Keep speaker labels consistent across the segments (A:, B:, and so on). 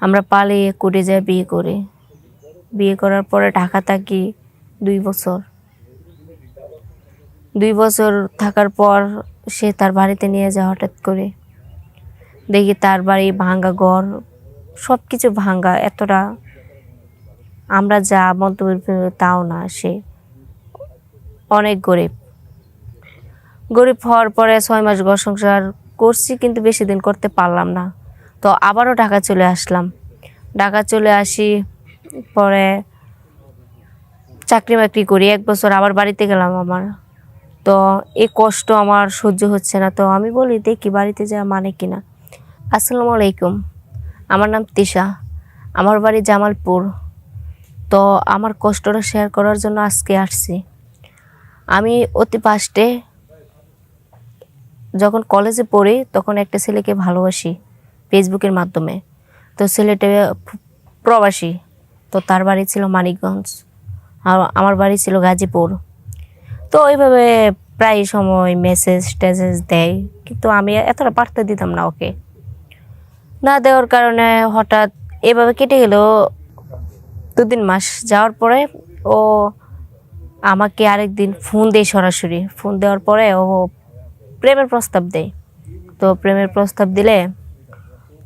A: আমরা পালিয়ে কুটে যাই বিয়ে করে। বিয়ে করার পরে ঢাকা থাকি দুই বছর। দুই বছর থাকার পর সে তার বাড়িতে নিয়ে যায় হঠাৎ করে। দেখি তার বাড়ি ভাঙ্গা ঘর সব কিছু ভাঙ্গা, এতটা আমরা যা মন্তব্য তাও না সে। অনেক গরিব। গরিব হওয়ার পরে ছয় মাস ঘর সংসার করছি, কিন্তু বেশি দিন করতে পারলাম না। তো আবারও ঢাকা চলে আসলাম। ঢাকা চলে আসি, পরে চাকরি বাকরি করি, এক বছর আবার বাড়িতে গেলাম আমার। তো এই কষ্ট আমার সহ্য হচ্ছে না, তো আমি বলি, দেখি বাড়িতে যাওয়া মানে কিনা আসসালামু আলাইকুম, আমার নাম তিশা, আমার বাড়ি জামালপুর। তো আমার কষ্টটা শেয়ার করার জন্য আজকে আসছি। আমি অতি পাস্টে যখন কলেজে পড়ি, তখন একটা ছেলেকে ভালোবাসি। ফেসবুকের মাধ্যমে। তো সিলেটে প্রবাসী। তো তার বাড়ি ছিল মানিকগঞ্জ। আর আমার বাড়ি ছিল গাজীপুর। তো ওইভাবে প্রায় সময় মেসেজ টেসেজ দেয়। কিন্তু আমি এতটা পারতে দিতাম না ওকে। না দেওয়ার কারণে হঠাৎ এভাবে কেটে গেল। দু তিন মাস যাওয়ার পরে ও আমাকে আরেকদিন ফোন দেয় সরাসরি। ফোন দেওয়ার পরে ও প্রেমের প্রস্তাব দেয়। তো প্রেমের প্রস্তাব দিলে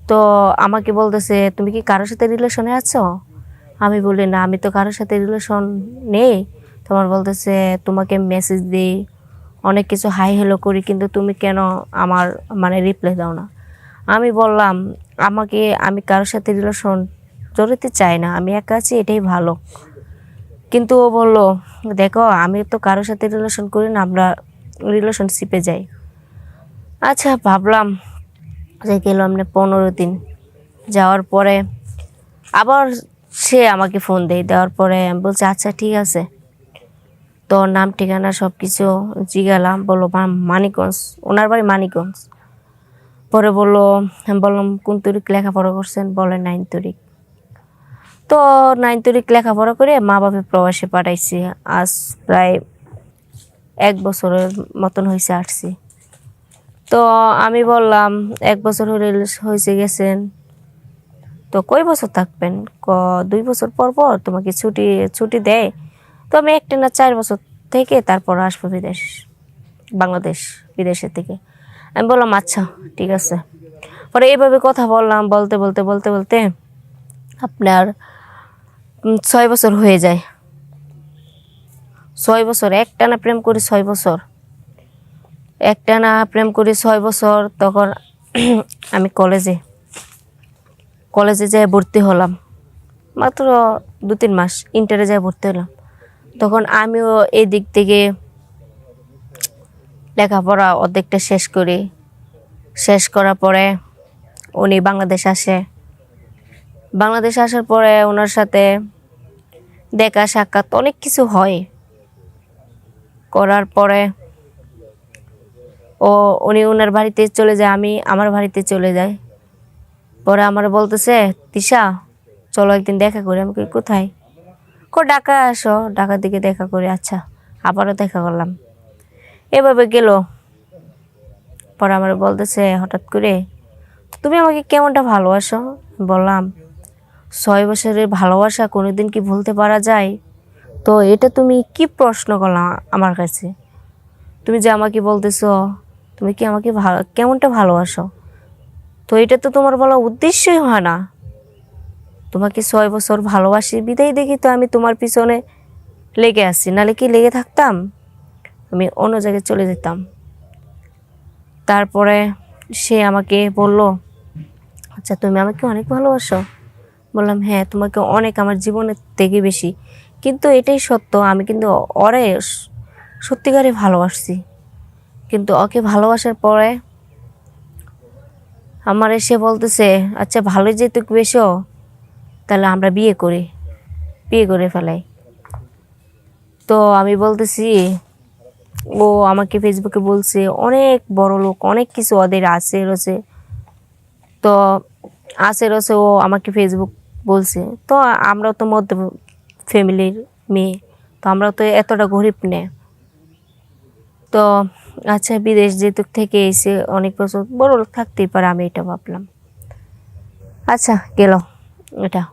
A: তো আমাকে বলতেছে, তুমি কি কারোর সাথে রিলেশনে আছো? আমি বলি, না, আমি তো কারোর সাথে রিলেশন নেই। তোমার বলতেছে, তোমাকে মেসেজ দিই, অনেক কিছু হাই হেলো করি, কিন্তু তুমি কেন আমার মানে রিপ্লাই দাও না? আমি বললাম, আমাকে, আমি কারোর সাথে রিলেশন জড়িতে চাই না, আমি একা আছি, এটাই ভালো। কিন্তু ও বলল, দেখো, আমি তো কারোর সাথে রিলেশন করি না, আমরা রিলেশনশিপে যাই। আচ্ছা ভাবলাম যে গেলাম না পনেরো দিন। যাওয়ার পরে আবার সে আমাকে ফোন দেয়। দেওয়ার পরে আমি বলছি আচ্ছা ঠিক আছে। তো নাম, ঠিকানা সব কিছু জিগালাম বলল মানিকগঞ্জ। ওনার বাড়ি মানিকগঞ্জ। পরে বলল বললাম, কোন তরিক লেখাপড়া করছেন? বলে, নাইন তরিক। তো নাইন তরিক লেখাপড়া করে মা বাপে প্রবাসে পাঠাইছি। আজ প্রায় এক বছরের মতন হয়েছে আসছি। তো আমি বললাম, এক বছর হলে হয়েছে গেছেন। তো কয় বছর থাকবেন? ক, দুই বছর পর পর তোমাকে ছুটি ছুটি দেয়। তো আমি একটা না চার বছর থেকে তারপর আসব বিদেশ, বাংলাদেশ বিদেশের থেকে। আমি বললাম আচ্ছা ঠিক আছে। পরে এইভাবে কথা বললাম, বলতে বলতে বলতে বলতে আপনার ছয় বছর হয়ে যায়। ছয় বছর একটানা প্রেম করি ছয় বছর। একটানা প্রেম করি ছয় বছর, তখন আমি কলেজে। কলেজে যেয়ে ভর্তি হলাম। মাত্র দু তিন মাস ইন্টারে যেয়ে ভর্তি হলাম। তখন আমিও এই দিক থেকে লেখাপড়া অর্ধেকটা শেষ করি। শেষ করার পরে উনি বাংলাদেশ আসে। বাংলাদেশ আসার পরে ওনার সাথে দেখা, সাক্ষাৎ অনেক কিছু হয়। করার পরে ও, উনি ওনার বাড়িতে চলে যায়, আমি আমার বাড়িতে চলে যাই। পরে আমার বলতেছে, তিশা, চলো একদিন দেখা করি। আমি কোথায়? কো ঢাকা আসো। ঢাকার দিকে দেখা করি। আচ্ছা আবারও দেখা করলাম। এভাবে গেল। পরে আমার বলতেছে, হঠাৎ করে, তুমি আমাকে কেমনটা ভালোবাসো? বললাম, ছয় বছরের ভালোবাসা কোনোদিন কি ভুলতে পারা যায়? তো এটা তুমি কি প্রশ্ন করলাম আমার কাছে? তুমি যে আমাকে বলতেছো তুমি কি আমাকে ভালো কেমনটা ভালোবাসো? তো এটা তো তোমার বলা উদ্দেশ্যই হয় না। তোমাকে ছয় বছর ভালোবাসি, বিদায় দেখি তো আমি তোমার পিছনে লেগে আসছি নালে কি লেগে থাকতাম? আমি অন্য জায়গায় চলে যেতাম। তারপরে সে আমাকে বলল আচ্ছা তুমি আমাকে অনেক ভালোবাসো। বললাম হ্যাঁ তোমাকে অনেক, আমার জীবনের থেকে বেশি। কিন্তু এটাই সত্য, আমি কিন্তু অরে সত্যিকারে ভালোবাসছি। কিন্তু ওকে ভালোবাসার পরে আমার এসে বলতেছে আচ্ছা ভালোই তুই বেশো, তাহলে আমরা বিয়ে করি। বিয়ে করে ফেলাই। তো আমি বলতেছি, ও আমাকে ফেসবুকে বলছে, অনেক বড় লোক, অনেক কিছু ওদের আছে, রয়েছে। তো আছে, রয়েছে, ও আমাকে ফেসবুক বলছে। তো আমরাও তো মধ্য ফ্যামিলির মেয়ে, তো আমরা তো এতটা গরিব নে। তো আচ্ছা বিদেশ যেহেতু থেকে এসে অনেক বছর, বড় লোক থাকতেই পারে, আমি এটা ভাবলাম। আচ্ছা গেল এটা।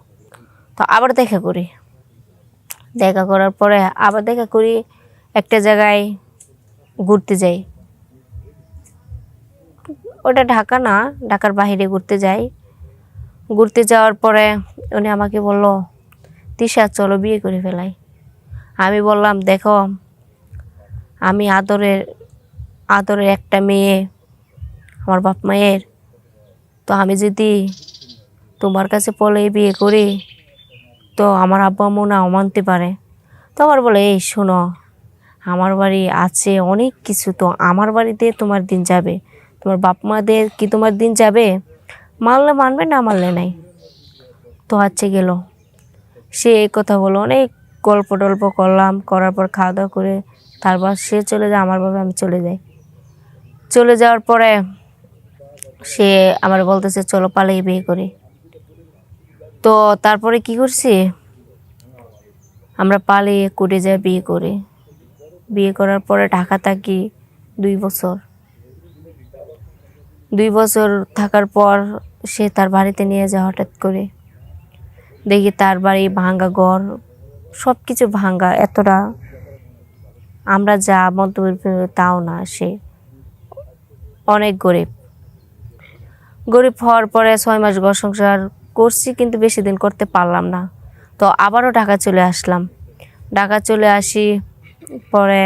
A: তো আবার দেখা করি। দেখা করার পরে আবার দেখা করি, একটা জায়গায় ঘুরতে যাই। ওটা ঢাকা না, ঢাকার বাইরে ঘুরতে যাই। ঘুরতে যাওয়ার পরে উনি আমাকে বলল, তিশা, চলো বিয়ে করে ফেলাই। আমি বললাম, দেখো, আমি আদরের আদরের একটা মেয়ে, আমার বাপ মায়ের। তো আমি যদি তোমার কাছে পলে বিয়ে করি, তো আমার আব্বা আম্মু না মানতে পারে। তো আমার বলে, এই শোনো, আমার বাড়ি আছে অনেক কিছু, তো আমার বাড়িতে তোমার দিন যাবে। তোমার বাপ মাদের কি তোমার দিন যাবে? মানলে মানবে, না মানলে নাই? তো আচ্ছা গেল। সে এই কথা বলো অনেক গল্প টল্প করলাম, করার পর খাওয়া দাওয়া করে তারপর সে চলে যায়, আমার বাবা আমি চলে যাই। চলে যাওয়ার পরে সে আমার বলতেছে, চলো পালিয়ে বিয়ে করি। তো তারপরে কি করছি? আমরা পালিয়ে কুটে যাই বিয়ে করি। বিয়ে করার পরে ঢাকা থাকি দুই বছর। দুই বছর থাকার পর সে তার বাড়িতে নিয়ে যায় হঠাৎ করে। দেখি তার বাড়ি ভাঙ্গা ঘর সব কিছু ভাঙ্গা, এতটা আমরা যা মন্তব্য তাও না সে। অনেক গরিব। গরিব হওয়ার পরে ছয় মাস ঘর সংসার করছি, কিন্তু বেশি দিন করতে পারলাম না। তো আবারও ঢাকা চলে আসলাম। ঢাকা চলে আসি, পরে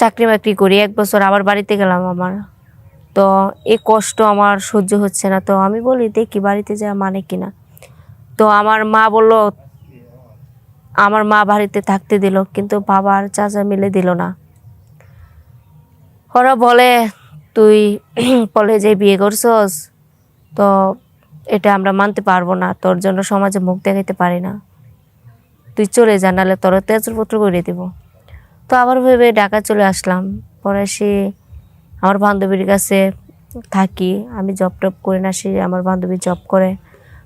A: চাকরি বাকরি করি। এক বছর আবার বাড়িতে গেলাম আমার। তো এই কষ্ট আমার সহ্য হচ্ছে না। তো আমি বলি, দেখি বাড়িতে যাওয়া মানে কিনা তো আমার মা বলল, আমার মা বাড়িতে থাকতে দিল, কিন্তু বাবার চাচা মিলে দিল না। ওরা বলে, তুই কলেজে বিয়ে করছস, তো এটা আমরা মানতে পারব না, তোর জন্য সমাজে মুখ দেখাইতে পারি না। তুই চলে যা, নাহলে তোর তেজপত্র করে দিব। তো আবার ভেবে ঢাকা চলে আসলাম। পরে সে আমার বান্ধবীর কাছে থাকি, আমি জব টপ করি না, সে আমার বান্ধবী জব করে।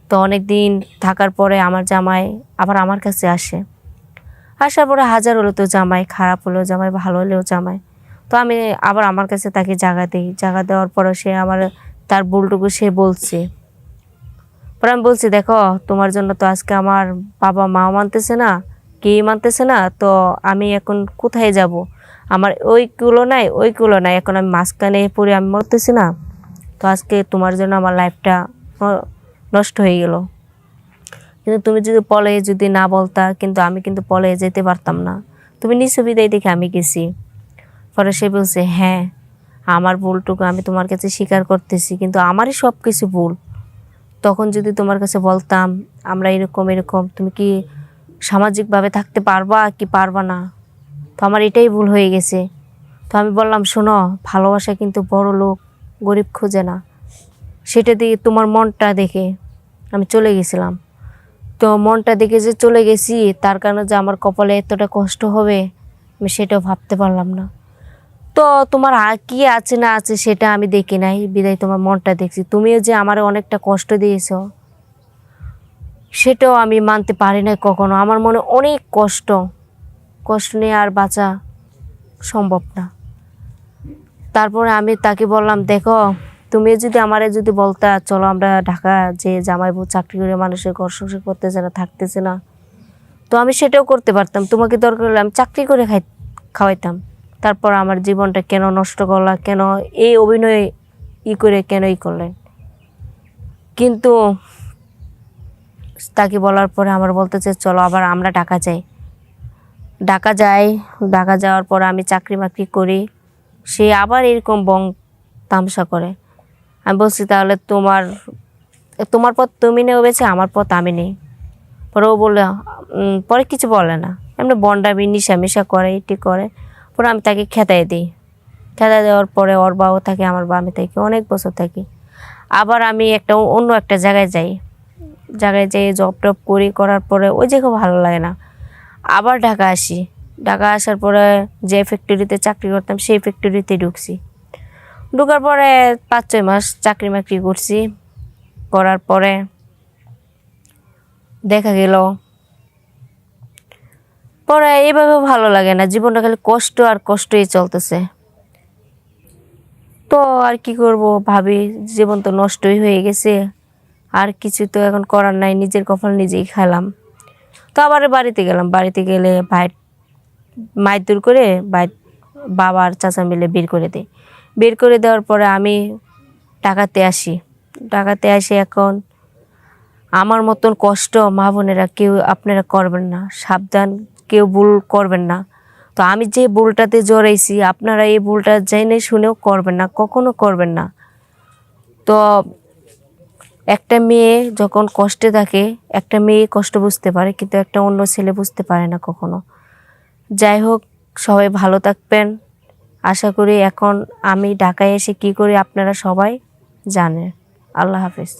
A: তো অনেক দিন থাকার পরে আমার জামাই আবার আমার কাছে আসে। আসার পরে হাজার হলো তো জামাই, খারাপ হলেও জামাই, ভালো হলেও জামাই। তো আমি আবার আমার কাছে তাকে জায়গা দিই। জায়গা দেওয়ার পরে সে আমার, তার ভুলটুকু সে বলছে। পরে আমি বলছি, দেখো, তোমার জন্য তো আজকে আমার বাবা মা মানতেছে না কে মানতেছে না, তো আমি এখন কোথায় যাব? আমার ওইগুলো নাই ওইগুলো নাই। এখন আমি মাঝখানে পড়ে আমি মরতেছি না। তো আজকে তোমার জন্য আমার লাইফটা নষ্ট হয়ে গেল। কিন্তু তুমি যদি পলে যদি না বলতা, কিন্তু আমি কিন্তু পলে যেতে পারতাম না। তুমি নিজ সুবিধাই দেখে আমি গেছি। পরে সে বলছে হ্যাঁ আমার ভুলটুকু আমি তোমার কাছে স্বীকার করতেছি, কিন্তু আমারই সব কিছু ভুল। তখন যদি তোমার কাছে বলতাম, আমরা এরকম এরকম, তুমি কি সামাজিকভাবে থাকতে পারবা কি পারবা না? তো আমার এটাই ভুল হয়ে গেছে। তো আমি বললাম, শোনো, ভালোবাসা কিন্তু বড় লোক, গরিব খোঁজে না। সেটা দিয়ে তোমার মনটা দেখে আমি চলে গেছিলাম। তো মনটা দেখে যে চলে গেছি, তার কারণে যে আমার কপালে এতটা কষ্ট হবে, আমি সেটাও ভাবতে পারলাম না। তো তোমার কি আছে না আছে সেটা আমি দেখি নাই। বিদায় তোমার মনটা দেখছি। তুমিও যে আমার অনেকটা কষ্ট দিয়েছ, সেটাও আমি মানতে পারি না কখনো। আমার মনে অনেক কষ্ট। কষ্ট নিয়ে আর বাঁচা সম্ভব না। তারপরে আমি তাকে বললাম, দেখো তুমি যদি আমারে যদি বলতা, চলো আমরা ঢাকা যে জামাইবু চাকরি করে মানুষের ঘর সংসার করতেছে না থাকতেছে না। তো আমি সেটাও করতে পারতাম। তোমাকে দরকার হলে আমি চাকরি করে খাই, খাওয়াইতাম। তারপর আমার জীবনটা কেন নষ্ট করলা, কেন এই অভিনয় ই করে কেন ই করলেন? কিন্তু তাকে বলার পরে আমার বলতেছে চলো আবার আমরা ঢাকা যাই। ঢাকা যাই, ঢাকা যাওয়ার পর আমি চাকরি বাকরি করি। সে আবার এরকম বং তামসা করে। আমি বলছি, তাহলে তোমার তোমার পথ তুমি নেবেছে আমার পথ আমি নেই। পরে ও বলল পরে কিছু বলে না। এমনি বন্ডাবি নিশা মিশা করে, এটি করে। পরে আমি তাকে খেতাই দিই। খেতা দেওয়ার পরে ওর বাবা থাকে, আমার বা আমি থাকি, অনেক বছর থাকি। আবার আমি একটা অন্য একটা জায়গায় যাই। জায়গায় যেয়ে জব টপ করি, করার পরে ওই জায়গায় ভালো লাগে না। আবার ঢাকা আসি। ঢাকা আসার পরে যে ফ্যাক্টরিতে চাকরি করতাম, সেই ফ্যাক্টরিতে ঢুকছি। ঢুকার পরে পাঁচ, ছয় মাস চাকরি মাকরি করছি। করার পরে দেখা গেল পরে এইভাবে ভালো লাগে না। জীবনটা খালি কষ্ট আর কষ্টই চলতেছে। তো আর কি করব ভাবি, জীবন তো নষ্টই হয়ে গেছে। আর কিছু তো এখন করার নাই, নিজের কপাল নিজেই খেলাম। তো আবার বাড়িতে গেলাম। বাড়িতে গেলে ভাই, মায়ের দূর করে ভাই বাবার চাচা মিলে বের করে দেয় বের করে দেওয়ার পরে আমি টাকাতে আসি। টাকাতে আসি এখন আমার মতন কষ্ট মা বোনেরা কেউ আপনারা করবেন না। সাবধান কেউ ভুল করবেন না। তো আমি যে ভুলটাতে জড়াইছি, আপনারা এই ভুলটা জেনে শুনেও করবেন না, কখনো করবেন না। তো একটা মেয়ে যখন কষ্টে থাকে, একটা মেয়ে কষ্ট বুঝতে পারে, কিন্তু একটা অন্য ছেলে বুঝতে পারে না কখনো। যাই হোক, সবাই ভালো থাকবেন। আশা করি এখন আমি ঢাকায় এসে কি করি আপনারা সবাই জানেন। আল্লাহ হাফেজ।